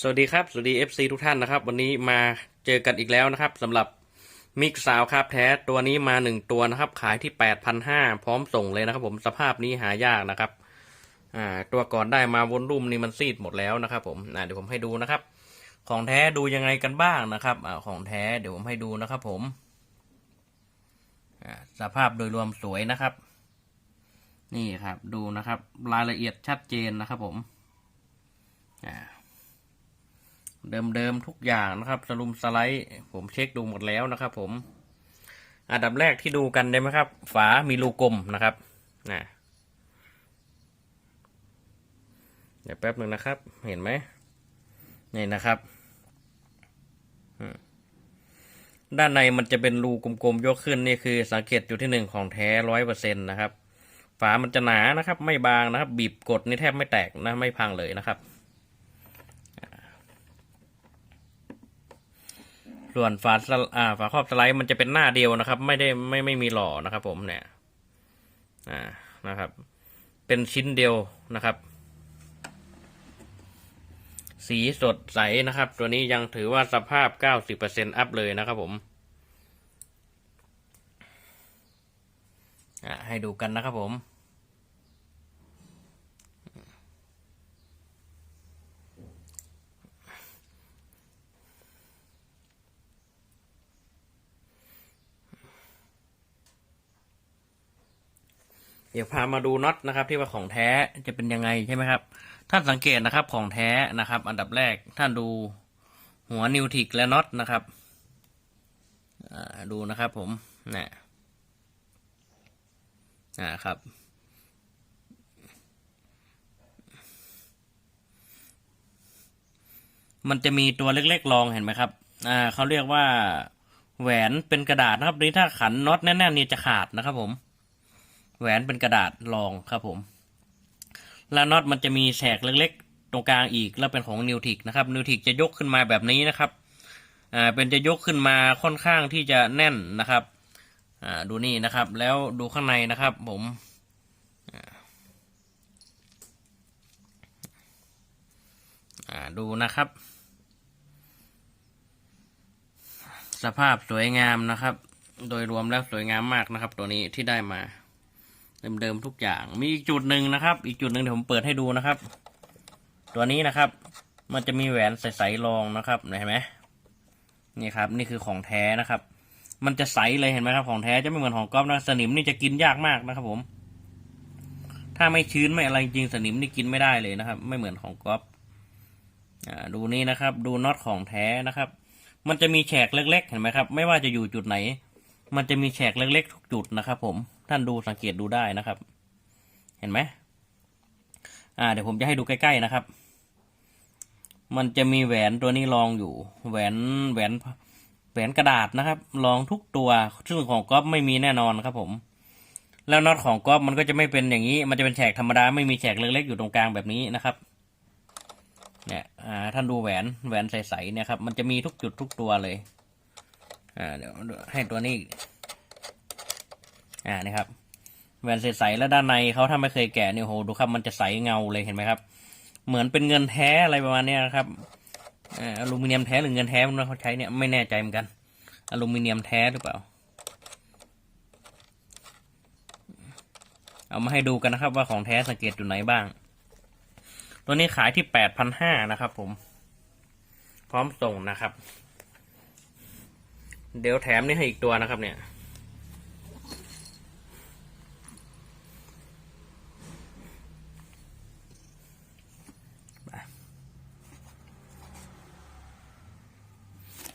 สวัสดีครับ สวัสดี FC ทุกท่านนะครับ วันนี้มาเจอกันอีกแล้วนะครับสำหรับมิกสาวครับแท้ตัวนี้มาหนึ่งตัวนะครับ ขายที่ 8,500 พร้อมส่งเลยนะครับ ผมสภาพนี้หายากนะครับอ่าตัวก่อนได้มาวนรุ่มนี่มันซีดหมดแล้วนะครับ ผมอ่าเดี๋ยวผมให้ดูนะครับ ของแท้ดูยังไงกันบ้างนะครับอ่าของแท้เดี๋ยวผมให้ดูนะครับ ผมอ่าสภาพโดยรวมสวยนะครับ นี่ครับดูนะครับ รายละเอียดชัดเจนนะครับ ผมอ่า เดิมๆทุกอย่างนะครับ สลุมสไลด์ ผมเช็คดูหมดแล้วนะครับผมอันดับแรกที่ดูกันได้ไหมครับ ฝามีรูกลมนะครับนะเดี๋ยวแป๊บหนึ่งนะครับ เห็นไหมนี่นะครับด้านในมันจะเป็นรูกลมๆยกขึ้นนี่คือสังเกตจุดที่หนึ่งของแท้ร้อยเปอร์เซ็นต์นะครับ ฝามันจะหนานะครับ ไม่บางนะครับ บีบกดนี่แทบไม่แตกนะไม่พังเลยนะครับ ส่วนฝาสอ่าฝาครอบสไลด์มันจะเป็นหน้าเดียวนะครับ ไม่ได้ไม่ไม่มีหล่อนะครับ ผมเนี่ยอ่านะครับ เป็นชิ้นเดียวนะครับ สีสดใสนะครับ ตัวนี้ยังถือว่าสภาพ 90%อัพเลยนะครับผมอ่าให้ดูกันนะครับผม เดี๋ยวพามาดูน็อตนะครับ ที่ว่าของแท้จะเป็นยังไงใช่ไหมครับ ท่านสังเกตนะครับของแท้นะครับ อันดับแรกท่านดูหัวนิวทิกและน็อตนะครับดูนะครับผมนะอ่าครับ มันจะมีตัวเล็กๆรองเห็นไหมครับ อ่าเขาเรียกว่า แหวนเป็นกระดาษนะครับนี่ถ้าขันน็อตแน่นๆนี่จะขาดนะครับผม แหวนเป็นกระดาษรองครับผม แล้วน็อตมันจะมีแฉกเล็กๆ ตรงกลางอีกแล้วเป็นของนิวทิกนะครับนิวทิกจะยกขึ้นมาแบบนี้นะครับอ่าเป็นจะยกขึ้นมาค่อนข้างที่จะแน่นนะครับอ่าดูนี่นะครับ แล้วดูข้างในนะครับผมอ่าอ่าดูนะครับ สภาพสวยงามนะครับ โดยรวมแล้วสวยงามมากนะครับ ตัวนี้ที่ได้มา เดิมๆทุกอย่าง มีอีกจุดหนึ่งนะครับ อีกจุดหนึ่งเดี๋ยวผมเปิดให้ดูนะครับ ตัวนี้นะครับ มันจะมีแหวนใสๆรองนะครับเห็นไหมนี่ครับ นี่คือของแท้นะครับ มันจะใสเลยเห็นไหมครับ ของแท้จะไม่เหมือนของก๊อฟนะสนิมนี่จะกินยากมากนะครับ ผม ถ้าไม่ชื้นไม่อะไรจริงสนิมนี่กินไม่ได้เลยนะครับ ไม่เหมือนของก๊อฟอ่าดูนี่นะครับ ดูน็อตของแท้นะครับ มันจะมีแฉกเล็ก ๆ เห็นไหมครับ ไม่ว่าจะอยู่จุดไหน มันจะมีแฉกเล็ก ๆ ทุกจุดนะครับ ผม ท่านดูสังเกตดูได้นะครับ เห็นไหมอ่า เดี๋ยวผมจะให้ดูใกล้ๆนะครับ มันจะมีแหวนตัวนี้รองอยู่ แหวนแหวนแหวนกระดาษนะครับรองทุกตัวซึ่งของก๊อฟไม่มีแน่นอนครับผม แล้วน็อตของก๊อฟมันก็จะไม่เป็นอย่างนี้ มันจะเป็นแฉกธรรมดาไม่มีแฉกเล็กๆอยู่ตรงกลางแบบนี้นะครับเนี่ยอ่าท่านดูแหวนแหวนใสๆเนี่ยครับมันจะมีทุกจุดทุกตัวเลยอ่าเดี๋ยวให้ตัวนี้ อ่านี่ครับแหวนใสๆแล้วด้านในเขาถ้าไม่เคยแกะเนี่ยโหดูครับมันจะใสเงาเลยเห็นไหมครับ เหมือนเป็นเงินแท้อะไรประมาณนี้นะครับอ่าอลูมิเนียมแท้หรือเงินแท้มันเขาใช้เนี่ยไม่แน่ใจเหมือนกัน อลูมิเนียมแท้หรือเปล่า เอามาให้ดูกันนะครับ ว่าของแท้สังเกตอยู่ไหนบ้าง ตัวนี้ขายที่แปดพันห้านะครับ ผม พร้อมส่งนะครับ เดี๋ยวแถมนี่ให้อีกตัวนะครับเนี่ย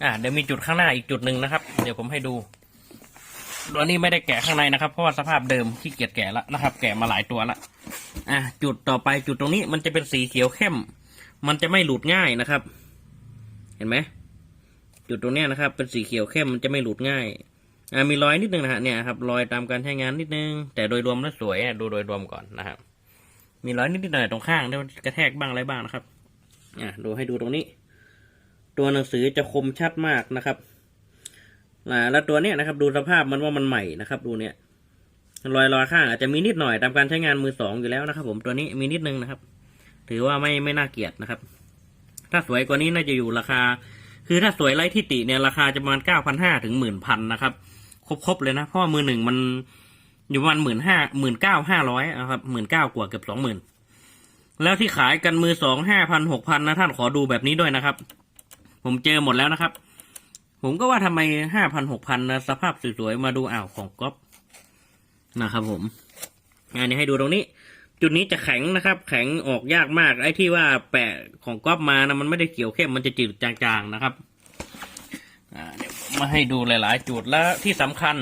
อ่าเดี๋ยวมีจุดข้างหน้าอีกจุดหนึ่งนะครับ เดี๋ยวผมให้ดูตัวนี้ไม่ได้แกะข้างในนะครับ เพราะว่าสภาพเดิมขี้เกียจแกะแล้วนะครับ แกะมาหลายตัวละอะจุดต่อไปจุดตรงนี้มันจะเป็นสีเขียวเข้ม มันจะไม่หลุดง่ายนะครับ เห็นไหมจุดตรงนี้นะครับ เป็นสีเขียวเข้มมันจะไม่หลุดง่ายอ่ามีรอยนิดนึงนะฮะเนี่ยครับรอยตามการใช้งานนิดนึง แต่โดยรวมแล้วสวยดูโดยรวมก่อนนะครับ มีรอยนิดๆหน่อยตรงข้างที่มันกระแทกบ้างอะไรบ้างนะครับอะดูให้ดูตรงนี้ ตัวหนังสือจะคมชัดมากนะครับแล้วตัวเนี้ยนะครับ ดูสภาพมันว่ามันใหม่นะครับ ดูเนี่ยรอยรอยข้างอาจจะมีนิดหน่อยตามการใช้งานมือสองอยู่แล้วนะครับ ผมตัวนี้มีนิดนึงนะครับ ถือว่าไม่ไม่น่าเกลียดนะครับ ถ้าสวยกว่านี้น่าจะอยู่ราคา คือถ้าสวยไร้ที่ติเนี่ยราคาจะประมาณเก้าพันห้าถึงหมื่นพันนะครับ ครบๆเลยนะเพราะมือหนึ่งมันอยู่ประมาณหมื่นห้าหมื่นเก้าห้าร้อยนะครับหมื่นเก้ากว่าเกือบสองหมื่นแล้วที่ขายกันมือสองห้าพันหกพันนะท่านขอดูแบบนี้ด้วยนะครับ ผมเจอหมดแล้วนะครับ ผมก็ว่าทำไมห้าพันหกพันนะสภาพสวยๆมาดูอ้าวของก๊อฟนะครับ ผมอันนี้ให้ดูตรงนี้ จุดนี้จะแข็งนะครับ แข็งออกยากมากไอ้ที่ว่าแปะของก๊อฟมานะมันไม่ได้เกี่ยวเข้มมันจะจืดจางๆนะครับอ่าเดี๋ยวมมาให้ดูหลาย ๆ จุดแล้วที่สำคัญ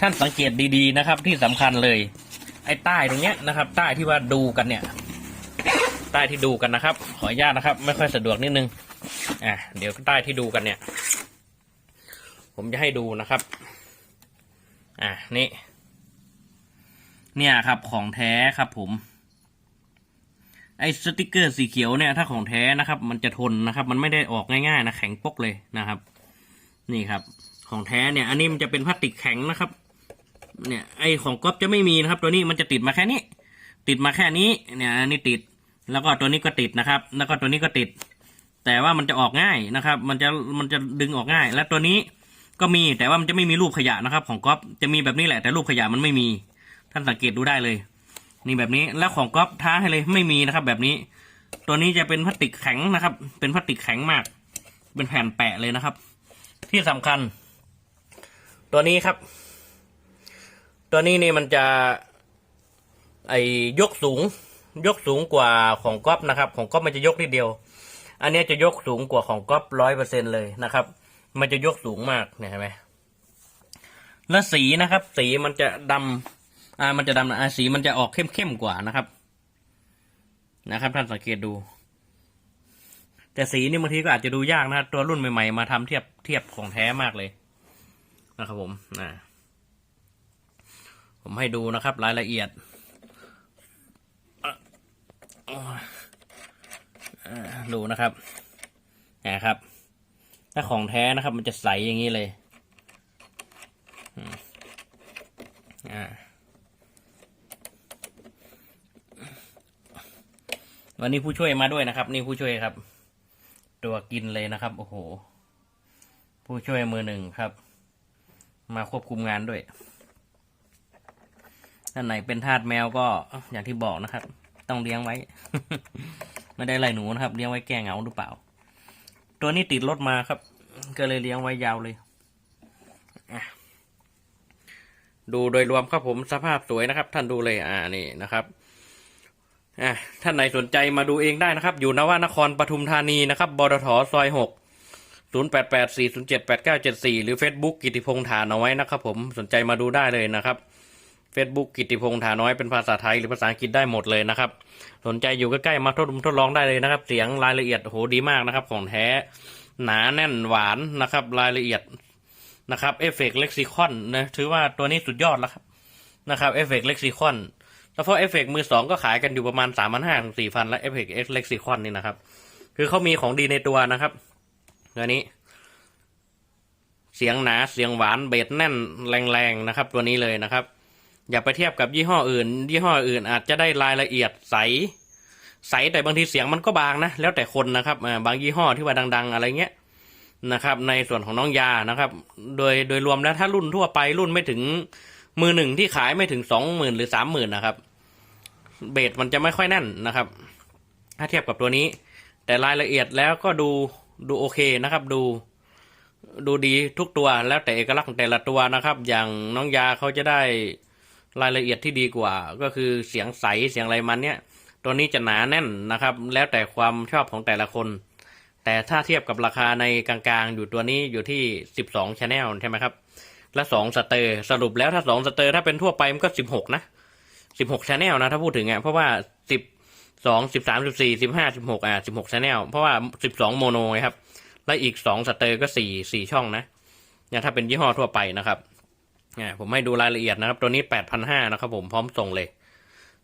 ท่านสังเกตดีๆนะครับ ที่สำคัญเลย ไอ้ใต้ตรงเนี้ยนะครับ ใต้ที่ว่าดูกันเนี่ย ใต้ที่ดูกันนะครับ ขออนุญาตนะครับ ไม่ค่อยสะดวกนิดนึง อะเดี๋ยวใต้ที่ดูกันเนี่ย ผมจะให้ดูนะครับ อะนี่ เนี่ยครับของแท้ครับผม ไอ้สติกเกอร์สีเขียวเนี่ยถ้าของแท้นะครับ มันจะทนนะครับ มันไม่ได้ออกง่ายๆนะแข็งปกเลยนะครับ นี่ครับ ของแท้เนี่ย อันนี้มันจะเป็นพลาสติกแข็งนะครับ เนี่ยไอของก๊อฟจะไม่มีนะครับ ตัวนี้มันจะติดมาแค่นี้ ติดมาแค่นี้ เนี่ยอันนี้ติดแล้วก็ตัวนี้ก็ติดนะครับ แล้วก็ตัวนี้ก็ติด แต่ว่ามันจะออกง่ายนะครับ มันจะมันจะดึงออกง่าย และตัวนี้ก็มีแต่ว่ามันจะไม่มีรูปขยะนะครับ ของก๊อฟจะมีแบบนี้แหละ แต่รูปขยะมันไม่มี ท่านสังเกตดูได้เลย นี่แบบนี้แล้วของก๊อฟท้าให้เลยไม่มีนะครับ แบบนี้ ตัวนี้จะเป็นพลาสติกแข็งนะครับ เป็นพลาสติกแข็งมาก เป็นแผ่นแปะเลยนะครับ ที่สำคัญ ตัวนี้ครับ ตัวนี้นี่มันจะ ไอยกสูง ยกสูงกว่าของก๊อฟนะครับ ของก๊อฟมันจะยกนิดเดียว อันนี้จะยกสูงกว่าของก๊อฟร้อยเปอร์เซ็นเลยนะครับ มันจะยกสูงมากเนี่ยเห็นไหมแล้วสีนะครับ สีมันจะดำอ่า มันจะดำนะอ่าสีมันจะออกเข้มเข้มกว่านะครับ นะครับท่านสังเกตดู แต่สีนี่บางทีก็อาจจะดูยากนะครับตัวรุ่นใหม่ๆมาทำเทียบเทียบของแท้มากเลยนะครับผมอ่าผมให้ดูนะครับ รายละเอียดอะ ดูนะครับนะครับ ถ้าของแท้นะครับ มันจะใสอย่างนี้เลยอ่าวันนี้ผู้ช่วยมาด้วยนะครับ นี่ผู้ช่วยครับ ตัวกินเลยนะครับ โอ้โห ผู้ช่วยมือหนึ่งครับ มาควบคุมงานด้วยท่านไหนเป็นทาสแมวก็อย่างที่บอกนะครับ ต้องเลี้ยงไว้ ไม่ได้ไล่หนูนะครับ เลี้ยงไว้แก้เหงาหรือเปล่า ตัวนี้ติดรถมาครับ ก็เลยเลี้ยงไว้ยาวเลยดูโดยรวมครับผมสภาพสวยนะครับ ท่านดูเลยอ่านี่นะครับอะท่านไหนสนใจมาดูเองได้นะครับ อยู่นวานครปทุมธานีนะครับบดทซอยหกศูนย์แปดแปดสี่ศูนย์เจ็ดแปดเก้าเจ็ดสี่หรือ Facebook กิติพงษ์ฐานเอาไว้นะครับ ผมสนใจมาดูได้เลยนะครับ Facebook กิติพงษ์ฐาน้อยเป็นภาษาไทยหรือภาษาอังกฤษได้หมดเลยนะครับ สนใจอยู่ใกล้ๆมาทดลองทดลองได้เลยนะครับ เสียงรายละเอียดโหดีมากนะครับ ของแท้หนาแน่นหวานนะครับ รายละเอียดนะครับเอฟเฟกต์เล็กซิคอนนะถือว่าตัวนี้สุดยอดแล้วครับนะครับเอฟเฟกต์เล็กซิคอนแล้วพอเอฟเฟกมือสองก็ขายกันอยู่ประมาณสามพันห้าถึงสี่พันและเอฟเฟกเอ็กเล็กซิคอนนี่นะครับ คือเขามีของดีในตัวนะครับตัวนี้ เสียงหนาเสียงหวานเบสแน่นแรงๆนะครับ ตัวนี้เลยนะครับ อย่าไปเทียบกับยี่ห้ออื่น ยี่ห้ออื่นอาจจะได้รายละเอียดใส ใสแต่บางทีเสียงมันก็บางนะ แล้วแต่คนนะครับบางยี่ห้อที่ว่าดัง ๆ อะไรเงี้ยนะครับ ในส่วนของน้องยานะครับ โดยโดยรวมแล้วถ้ารุ่นทั่วไปรุ่นไม่ถึงมือหนึ่งที่ขายไม่ถึงสองหมื่นหรือสามหมื่นนะครับ เบสมันจะไม่ค่อยแน่นนะครับ ถ้าเทียบกับตัวนี้ แต่รายละเอียดแล้วก็ดูดูโอเคนะครับ ดูดูดีทุกตัวแล้วแต่เอกลักษณ์ของแต่ละตัวนะครับ อย่างน้องยาเขาจะได้ รายละเอียดที่ดีกว่า ก็คือเสียงใสเสียงอะไรมันเนี้ยตัวนี้จะหนาแน่นนะครับ แล้วแต่ความชอบของแต่ละคน แต่ถ้าเทียบกับราคาในกลางๆ อยู่ตัวนี้อยู่ที่สิบสองชแนลใช่ไหมครับ และสองสเตอร์สรุปแล้วถ้าสองสเตอร์ถ้าเป็นทั่วไปมันก็สิบหกนะสิบหกชแนลนะ ถ้าพูดถึงอะเพราะว่าสิบสองสิบสามสิบสี่สิบห้าสิบหกอะสิบหกชแนลเพราะว่าสิบสองโมโนครับ และอีกสองสเตอร์ก็สี่สี่ช่องนะเนี่ยถ้าเป็นยี่ห้อทั่วไปนะครับ เนี่ยผมให้ดูรายละเอียดนะครับ ตัวนี้แปดพันห้านะครับผมพร้อมส่งเลย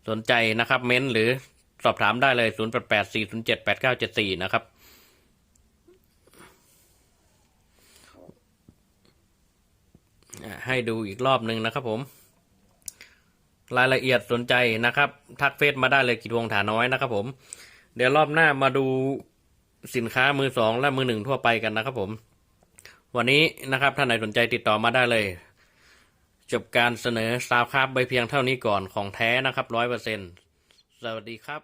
สนใจนะครับ เม้นหรือสอบถามได้เลยศูนย์แปดแปดสี่ศูนย์เจ็ดแปดเก้าเจ็ดสี่นะครับ ให้ดูอีกรอบหนึ่งนะครับผม รายละเอียดสนใจนะครับ ทักเฟซมาได้เลยกิจวงฐานน้อยนะครับผม เดี๋ยวรอบหน้ามาดูสินค้ามือสองและมือหนึ่งทั่วไปกันนะครับผม วันนี้นะครับท่านไหนสนใจติดต่อมาได้เลย จบการเสนอซาวครับไปเพียงเท่านี้ก่อนของแท้นะครับร้อยเปอร์เซ็นสวัสดีครับ